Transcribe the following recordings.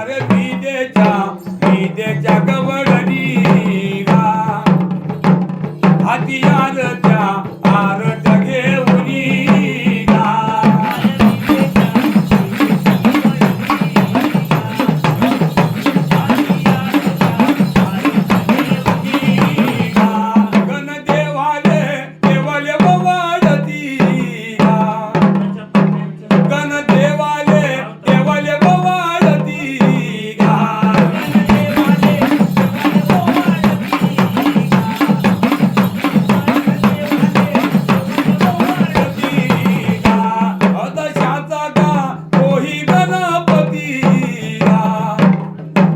अरे विदेच्या विदेच्या गवळणी हाती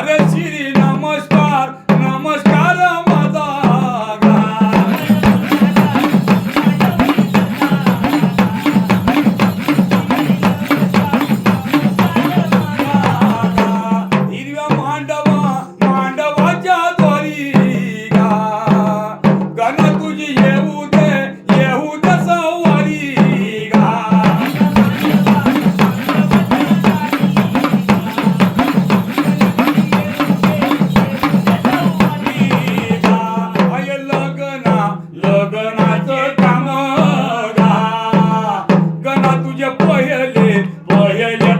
அரசியல் boyalı boyalı